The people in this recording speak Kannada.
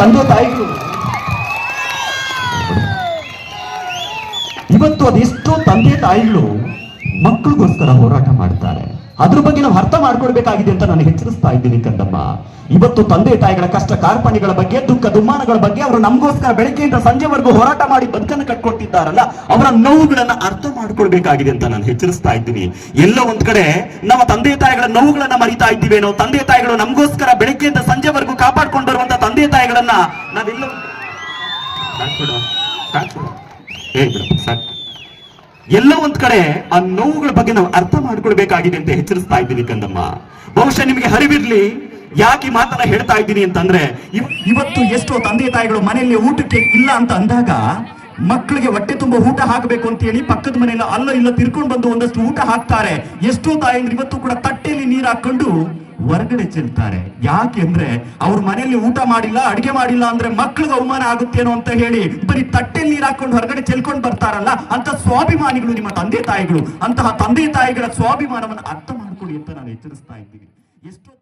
ತಂದೆ ತಾಯಿಗಳು ಇವತ್ತು ಅದೆಷ್ಟೋ ತಂದೆ ತಾಯಿಗಳು ಮಕ್ಕಳಿಗೋಸ್ಕರ ಹೋರಾಟ ಮಾಡ್ತಾರೆ. ಅದ್ರ ಬಗ್ಗೆ ನಾವು ಅರ್ಥ ಮಾಡ್ಕೊಳ್ಬೇಕಾಗಿದೆ ಅಂತ ನಾನು ಎಚ್ಚರಿಸ್ತಾ ಇದ್ದೀನಿ ಕಂದಮ್ಮ. ಇವತ್ತು ತಂದೆ ತಾಯಿಗಳ ಕಷ್ಟ ಕಾರ್ಪಣ್ಯಗಳ ಬಗ್ಗೆ, ದುಃಖ ದುಮ್ಮಾನಗಳ ಬಗ್ಗೆ ಅವರು ನಮಗೋಸ್ಕರ ಬೆಳಗ್ಗೆಯಿಂದ ಸಂಜೆವರೆಗೂ ಹೋರಾಟ ಮಾಡಿ ಬದುಕನ್ನು ಕಟ್ಕೊಟ್ಟಿದ್ದಾರಲ್ಲ, ಅವರ ನೋವುಗಳನ್ನ ಅರ್ಥ ಮಾಡ್ಕೊಳ್ಬೇಕಾಗಿದೆ ಅಂತ ನಾನು ಎಚ್ಚರಿಸ್ತಾ ಇದ್ದೀನಿ. ಎಲ್ಲ ಒಂದ್ ಕಡೆ ನಮ್ಮ ತಂದೆ ತಾಯಿಗಳ ನೋವುಗಳನ್ನ ಮರಿತಾ ಇದ್ದೀವೇನೋ ತಂದೆ ತಾಯಿಗಳು ನಮಗೋಸ್ಕರ ಬೆಳಗ್ಗೆಯಿಂದ ಸಂಜೆವರೆಗೂ ಕಾಪಾಡ್ಕೊಂಡು ಬರುವಂತ ತಂದೆ ತಾಯಿಗಳನ್ನ ನಾವೆಲ್ಲ ಎಲ್ಲ ಒಂದ್ ಕಡೆ ಆ ನೋವುಗಳ ಬಗ್ಗೆ ನಾವು ಅರ್ಥ ಮಾಡ್ಕೊಳ್ಬೇಕಾಗಿದೆ ಅಂತ ಎಚ್ಚರಿಸ್ತಾ ಇದ್ದೀನಿ ಕಂದಮ್ಮ. ಬಹುಶಃ ನಿಮಗೆ ಹರಿವಿರ್ಲಿ ಯಾಕೆ ಮಾತನ್ನ ಹೇಳ್ತಾ ಇದ್ದೀನಿ ಅಂತಂದ್ರೆ ಇವತ್ತು ಎಷ್ಟೋ ತಂದೆ ತಾಯಿಗಳು ಮನೆಯಲ್ಲಿ ಊಟಕ್ಕೆ ಇಲ್ಲ ಅಂತ ಅಂದಾಗ ಮಕ್ಕಳಿಗೆ ಹೊಟ್ಟೆ ತುಂಬ ಊಟ ಹಾಕಬೇಕು ಅಂತ ಹೇಳಿ ಪಕ್ಕದ ಮನೆಯಲ್ಲಿ ಅಲ್ಲ ಇಲ್ಲ ತಿರ್ಕೊಂಡು ಬಂದು ಒಂದಷ್ಟು ಊಟ ಹಾಕ್ತಾರೆ. ಎಷ್ಟೋ ತಾಯಿ ಇವತ್ತು ಕೂಡ ತಟ್ಟೆಯಲ್ಲಿ ನೀರು ಹಾಕೊಂಡು ಹೊರಗಡೆ ಚೆಲ್ತಾರೆ. ಯಾಕೆ ಅಂದ್ರೆ ಅವ್ರ ಮನೆಯಲ್ಲಿ ಊಟ ಮಾಡಿಲ್ಲ, ಅಡಿಗೆ ಮಾಡಿಲ್ಲ ಅಂದ್ರೆ ಮಕ್ಳಿಗೆ ಅವಮಾನ ಆಗುತ್ತೇನೋ ಅಂತ ಹೇಳಿ ಬರೀ ತಟ್ಟೆಯಲ್ಲಿ ನೀರು ಹಾಕೊಂಡು ಹೊರಗಡೆ ಚೆಲ್ಕೊಂಡು ಬರ್ತಾರಲ್ಲ ಅಂತ ಸ್ವಾಭಿಮಾನಿಗಳು ನಿಮ್ಮ ತಂದೆ ತಾಯಿಗಳು, ಅಂತಹ ತಂದೆ ತಾಯಿಗಳ ಸ್ವಾಭಿಮಾನವನ್ನು ಅರ್ಥ ಮಾಡ್ಕೊಳ್ಳಿ ಅಂತ ನಾನು ಎಚ್ಚರಿಸ್ತಾ ಇದ್ದೀನಿ. ಎಷ್ಟೋ